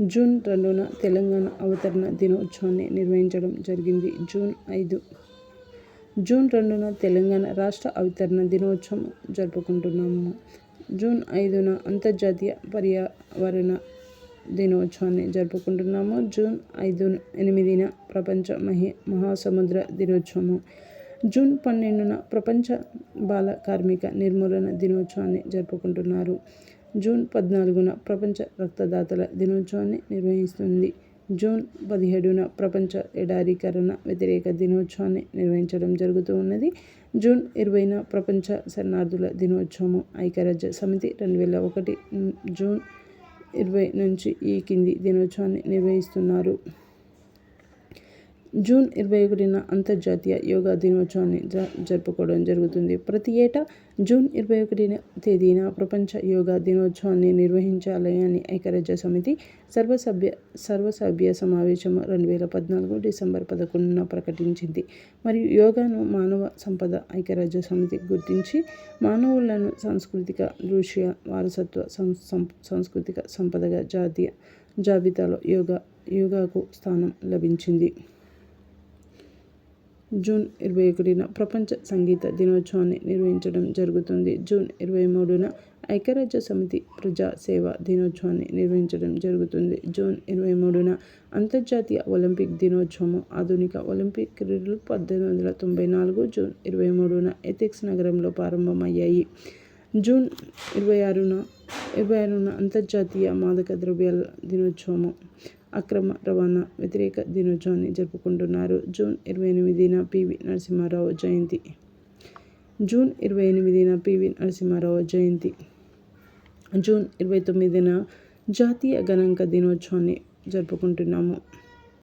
June రెండున తెలంగాణ అవతరణ దినోత్సవాన్ని నిర్వహించడం జరిగింది. జూన్ ఐదు జూన్ రెండున తెలంగాణ రాష్ట్ర అవతరణ దినోత్సవం జరుపుకుంటున్నాము. జూన్ ఐదున అంతర్జాతీయ పర్యావరణ దినోత్సవాన్ని జరుపుకుంటున్నాము. జూన్ ఐదు ఎనిమిదిన ప్రపంచ మహి మహాసముద్ర దినోత్సవము. జూన్ పన్నెండున ప్రపంచ బాల కార్మిక నిర్మూలన దినోత్సవాన్ని జరుపుకుంటున్నారు. జూన్ పద్నాలుగున ప్రపంచ రక్తదాతల దినోత్సవాన్ని నిర్వహిస్తుంది. జూన్ పదిహేడున ప్రపంచ ఎడారీకరణ వ్యతిరేక దినోత్సవాన్ని నిర్వహించడం జరుగుతూ ఉన్నది. జూన్ ఇరవైన ప్రపంచ శరణార్థుల దినోత్సవము. ఐక్యరాజ్య సమితి రెండు వేల ఒకటి జూన్ ఇరవై నుంచి ఈ కింది దినోత్సవాన్ని నిర్వహిస్తున్నారు. జూన్ ఇరవై ఒకటిన అంతర్జాతీయ యోగా దినోత్సవాన్ని జ జరుపుకోవడం జరుగుతుంది. ప్రతి ఏటా జూన్ ఇరవై ఒకటి తేదీన ప్రపంచ యోగా దినోత్సవాన్ని నిర్వహించాలని ఐక్యరాజ్య సమితి సర్వసభ్య సర్వసభ్య సమావేశం రెండు వేల పద్నాలుగు డిసెంబర్ పదకొండున ప్రకటించింది. మరియు యోగాను మానవ సంపద ఐక్యరాజ్య సమితి గుర్తించి మానవులను సాంస్కృతిక దృశ్య వారసత్వ సం సం సాంస్కృతిక సంపదగా జాతీయ జాబితాలో యోగా యోగాకు స్థానం లభించింది. జూన్ ఇరవై ఒకటిన ప్రపంచ సంగీత దినోత్సవాన్ని నిర్వహించడం జరుగుతుంది. జూన్ ఇరవై మూడున ఐక్యరాజ్య సమితి ప్రజా సేవ దినోత్సవాన్ని నిర్వహించడం జరుగుతుంది. జూన్ ఇరవై మూడున అంతర్జాతీయ ఒలింపిక్ దినోత్సవము. ఆధునిక ఒలింపిక్ క్రీడలు పద్దెనిమిది వందల తొంభై నాలుగు జూన్ ఇరవై మూడున ఎథిక్స్ నగరంలో ప్రారంభమయ్యాయి. జూన్ ఇరవై ఆరున ఇరవై ఆరున అంతర్జాతీయ మాదక ద్రవ్యాల దినోత్సవము. అక్రమ రవాణా వ్యతిరేక దినోత్సవాన్ని జరుపుకుంటున్నారు. జూన్ ఇరవై ఎనిమిదిన పివి నరసింహారావు జయంతి. జూన్ ఇరవై ఎనిమిదిన పివి నరసింహారావు జయంతి. జూన్ ఇరవై తొమ్మిదిన జాతీయ గణాంక దినోత్సవాన్ని జరుపుకుంటున్నాము.